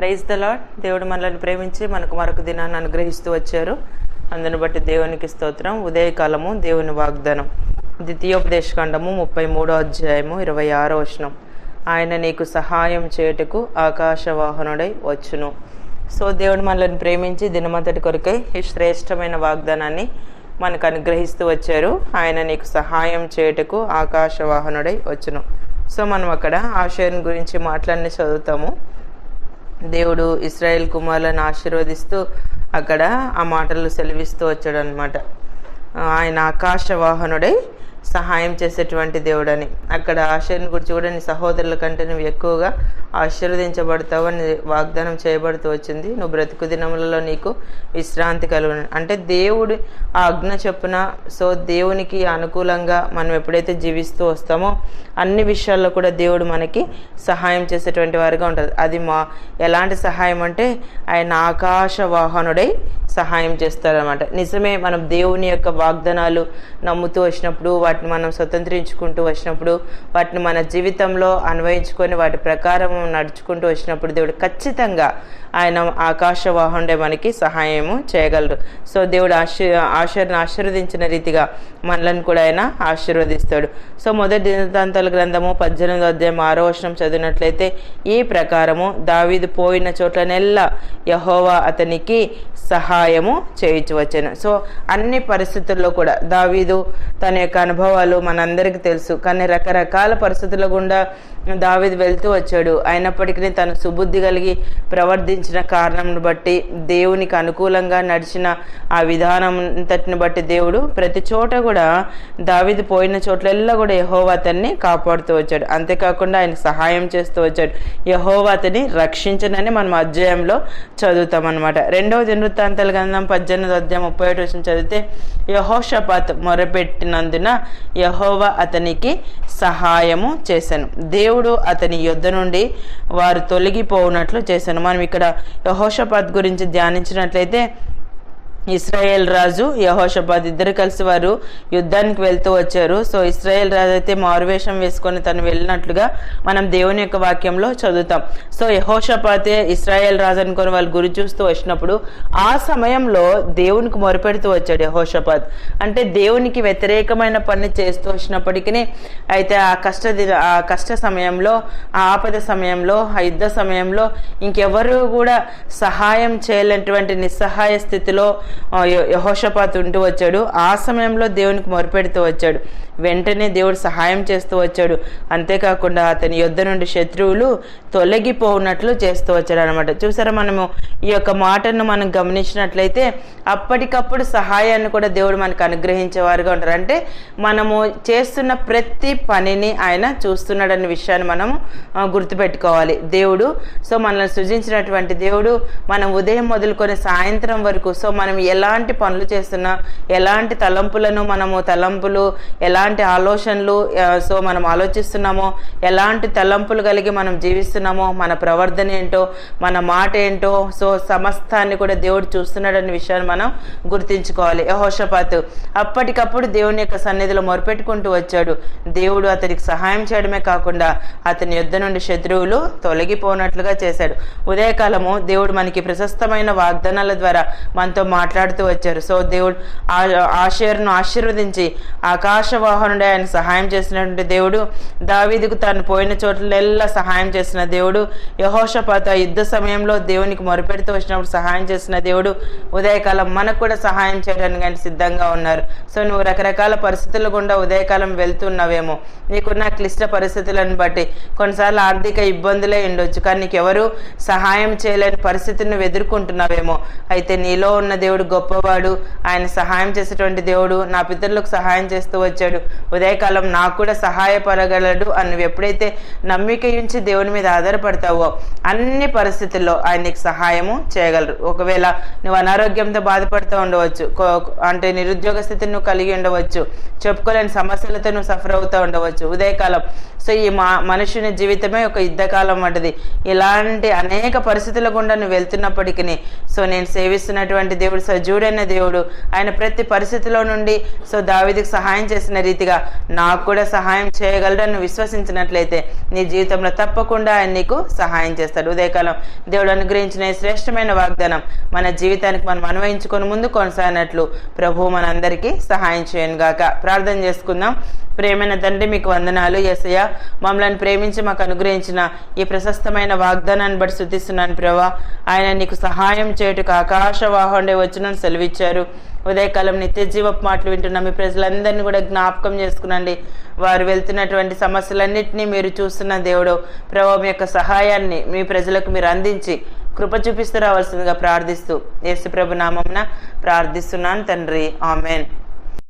Praise the lord దేవుడు మనల్ని ప్రేమించి మనకు మరొక దినాన్ని అనుగ్రహిస్తూ వచ్చారు. అందును బట్టి దేవునికి స్తోత్రం. ఉదయకాలము దేవుని వాగ్దానం. ద్వితీయోపదేశకాండము ముప్పై మూడో అధ్యాయము ఇరవై ఆరో వచనం. ఆయన నీకు సహాయం చేయుటకు ఆకాశవాహనుడై వచ్చును. సో దేవుడు మనల్ని ప్రేమించి దినమంతటి కొరకై ఈ శ్రేష్టమైన వాగ్దానాన్ని మనకు అనుగ్రహిస్తూ వచ్చారు. ఆయన నీకు సహాయం చేయుటకు ఆకాశవాహనుడై వచ్చును. సో మనం అక్కడ ఆశయం గురించి మాట్లాడి చదువుతాము. దేవుడు ఇస్రాయేల్ కుమారులను ఆశీర్వదిస్తూ అక్కడ ఆ మాటలు సెలవిస్తూ వచ్చాడు అనమాట ఆయన ఆకాశవాహనుడై సహాయం చేసేటువంటి దేవుడని. అక్కడ ఆశని గురించి కూడా నీ సహోదరుల కంటే నువ్వు ఎక్కువగా ఆశీర్వదించబడతావని వాగ్దానం చేయబడుతూ వచ్చింది. నువ్వు బ్రతుకు దినములలో నీకు విశ్రాంతి కలుగు అంటే దేవుడు ఆ అగ్న చొప్పున సో దేవునికి అనుకూలంగా మనం ఎప్పుడైతే జీవిస్తూ వస్తామో అన్ని విషయాల్లో కూడా దేవుడు మనకి సహాయం చేసేటువంటి వారిగా ఉంటుంది అది మా ఎలాంటి సహాయం అంటే ఆయన ఆకాశ వాహనుడై సహాయం చేస్తారనమాట నిజమే మనం దేవుని యొక్క వాగ్దానాలు నమ్ముతూ వచ్చినప్పుడు వాటిని మనం స్వతంత్రించుకుంటూ వచ్చినప్పుడు వాటిని మన జీవితంలో అన్వయించుకొని వాటి ప్రకారం నడుచుకుంటూ వచ్చినప్పుడు దేవుడు ఖచ్చితంగా ఆయన ఆకాశవాహనుడే మనకి సహాయము చేయగలరు సో దేవుడు ఆశీ ఆశీర్ని ఆశీర్వదించిన రీతిగా మనలను కూడా ఆయన ఆశీర్వదిస్తాడు. సో మొదటి దినతాంతాల గ్రంథము పద్దెనిమిది అధ్యాయం ఆరో వర్షం చదివినట్లయితే ఈ ప్రకారము దావీదు పోయిన చోట్లనెల్లా యహోవా అతనికి సహాయము చేయించవచ్చును. సో అన్ని పరిస్థితుల్లో కూడా దావీదు తన యొక్క అనుభవాలు మనందరికీ తెలుసు. కానీ రకరకాల పరిస్థితుల గుండా దావీదు వెళ్తూ వచ్చాడు. అయినప్పటికీ తను సుబుద్ధి కలిగి ప్రవర్తించిన కారణంను బట్టి దేవునికి అనుకూలంగా నడిచిన ఆ విధానం అంతటిని బట్టి దేవుడు ప్రతి చోట కూడా దావీదు పోయిన చోట్లెల్లా కూడా యహోవా అతన్ని కాపాడుతూ వచ్చాడు. అంతేకాకుండా ఆయన సహాయం చేస్తూ వచ్చాడు. యహోవా అతని రక్షించనని మనం అధ్యాయంలో చదువుతాం అనమాట రెండవ దినవృత్తాంతాల గంధం పద్దెనిమిది అధ్యాయం ముప్పై ఒకటి వచ్చిన చదివితే యహోషపాత్ మొరపెట్టినందున యహోవా అతనికి సహాయము చేశాను. దేవుడు అతని యుద్ధ నుండి వారు తొలగిపోవునట్లు చేశాను. మనం ఇక్కడ యహోషపాత్ గురించి ధ్యానించినట్లయితే ఇస్రాయేల్ రాజు యహోషబాద్ ఇద్దరు కలిసి వారు యుద్ధానికి వెళ్తూ వచ్చారు. సో ఇస్రాయేల్ రాజు అయితే మారువేషం వేసుకొని తను వెళ్ళినట్లుగా మనం దేవుని యొక్క వాక్యంలో చదువుతాం. సో యహోషపాతే ఇస్రాయేల్ రాజు అనుకొని వాళ్ళు గురి చూస్తూ వచ్చినప్పుడు ఆ సమయంలో దేవునికి మొరపెడుతూ వచ్చాడు యహోషపాత్. అంటే దేవునికి వ్యతిరేకమైన పని చేస్తూ వచ్చినప్పటికీ అయితే ఆ కష్ట ఆ కష్ట సమయంలో ఆ ఆపద సమయంలో ఆ యుద్ధ సమయంలో ఇంకెవరు కూడా సహాయం చేయలేనటువంటి నిస్సహాయ స్థితిలో యహోషపాత్ ఉంటూ వచ్చాడు. ఆ సమయంలో దేవునికి మొరపెడుతూ వచ్చాడు. వెంటనే దేవుడు సహాయం చేస్తూ వచ్చాడు. అంతేకాకుండా అతని యుద్ధ నుండి శత్రువులు తొలగిపోనట్లు చేస్తూ వచ్చాడు అనమాట చూసారా మనము ఈ యొక్క మాటను మనం గమనించినట్లయితే అప్పటికప్పుడు సహాయాన్ని కూడా దేవుడు మనకు అనుగ్రహించేవారుగా ఉంటారు. అంటే మనము చేస్తున్న ప్రతి పనిని ఆయన చూస్తున్నాడన్న విషయాన్ని మనం గుర్తుపెట్టుకోవాలి. దేవుడు సో మనల్ని సృజించినటువంటి దేవుడు మనం ఉదయం మొదలుకొని సాయంత్రం వరకు సో మనం ఎలాంటి పనులు చేస్తున్నా ఎలాంటి తలంపులను మనము తలంపులు ఎలాంటి ఆలోచనలు సో మనం ఆలోచిస్తున్నామో ఎలాంటి తలంపులు కలిగి మనం జీవిస్తున్నామో మన ప్రవర్తన ఏంటో మన మాట ఏంటో సో సమస్తాన్ని కూడా దేవుడు చూస్తున్నాడనే విషయాన్ని మనం గుర్తించుకోవాలి. యహోషపాతు అప్పటికప్పుడు దేవుని యొక్క సన్నిధిలో మొరపెట్టుకుంటూ వచ్చాడు. దేవుడు అతనికి సహాయం చేయడమే కాకుండా అతని యుద్ధ నుండి శత్రువులు తొలగిపోనట్లుగా చేశాడు. ఉదయకాలము దేవుడు మనకి ప్రశస్తమైన వాగ్దానాల ద్వారా మనతో మాట్లాడుతూ వచ్చారు. సో దేవుడు ఆ- ఆశీర్వదించి ఆకాశవాహనుడే ఆయన సహాయం చేసినటువంటి దేవుడు దావీదుకు తాను పోయిన చోట్లెల్లా సహాయం చేసిన దేవుడు యహోషపాత యుద్ధ సమయంలో దేవునికి మొరపెడుతూ వచ్చినప్పుడు సహాయం చేసిన దేవుడు ఉదయకాలం మనకు కూడా సహాయం చేయడానికి ఆయన సిద్ధంగా ఉన్నారు. సో నువ్వు రకరకాల పరిస్థితుల గుండా ఉదయకాలం వెళ్తున్నావేమో. నీకున్న క్లిష్ట పరిస్థితులను బట్టి కొన్నిసార్లు ఆర్థిక ఇబ్బందులే ఉండొచ్చు కానీ నీకు ఎవరు సహాయం చేయలేని పరిస్థితిని ఎదుర్కొంటున్నావేమో. అయితే నీలో ఉన్న దేవుడు గొప్పవాడు. ఆయన సహాయం చేసేటువంటి దేవుడు నా పితరులకు సహాయం చేస్తూ వచ్చాడు. ఉదయకాలం నాకు కూడా సహాయపడగలడు అని నువ్వు ఎప్పుడైతే నమ్మిక ఉంచి దేవుని మీద ఆధారపడతావో అన్ని పరిస్థితుల్లో ఆయన నీకు సహాయము చేయగలరు. ఒకవేళ నువ్వు అనారోగ్యంతో బాధపడుతూ ఉండవచ్చు అంటే నిరుద్యోగ స్థితిని నువ్వు కలిగి ఉండవచ్చు చెప్పుకోలేని సమస్యలతో నువ్వు సఫర్ అవుతూ ఉండవచ్చు. ఉదయకాలం సో ఈ మా మనుషుని జీవితమే ఒక యుద్ధకాలం వంటిది. ఇలాంటి అనేక పరిస్థితుల గుండా నువ్వు వెళ్తున్నప్పటికీ సో నేను సేవిస్తున్నటువంటి దేవుడు సజీవుడైన దేవుడు. ఆయన ప్రతి పరిస్థితిలో నుండి సో దావిదికి సహాయం చేసిన రీతిగా నాకు కూడా సహాయం చేయగలడని విశ్వసించినట్లయితే నీ జీవితంలో తప్పకుండా ఆయన నీకు సహాయం చేస్తాడు. ఉదయకాలం దేవుడు అనుగ్రహించిన శ్రేష్టమైన వాగ్దానం మన జీవితానికి మనం అన్వయించుకొని ముందు కొనసాగినట్లు ప్రభు మనందరికీ సహాయం చేయను గాక. ప్రార్థన చేసుకుందాం. ప్రేమైన తండ్రి మీకు వందనాలు. ఎసయ్య మమ్మల్ని ప్రేమించి మాకు అనుగ్రహించిన ఈ ప్రశస్తమైన వాగ్దానాన్ని బట్టి శుద్ధిస్తున్నాను ప్రభా. ఆయన నీకు సహాయం చేయుటకు ఆకాశవాహండే వచ్చిన సెలవిచ్చారు. ఉదయకాలం నిత్యజీవ మాటలు వింటున్న మీ ప్రజలందరినీ కూడా జ్ఞాపకం చేసుకునండి. వారు వెళ్తున్నటువంటి సమస్యలన్నింటినీ మీరు చూస్తున్న దేవుడు ప్రభావ మీ యొక్క సహాయాన్ని మీ ప్రజలకు మీరు అందించి కృప చూపిస్తూ రావాల్సిందిగా ప్రార్థిస్తూ. యేసు ప్రభు నామంన ప్రార్థిస్తున్నాను తండ్రి. ఆమెన్.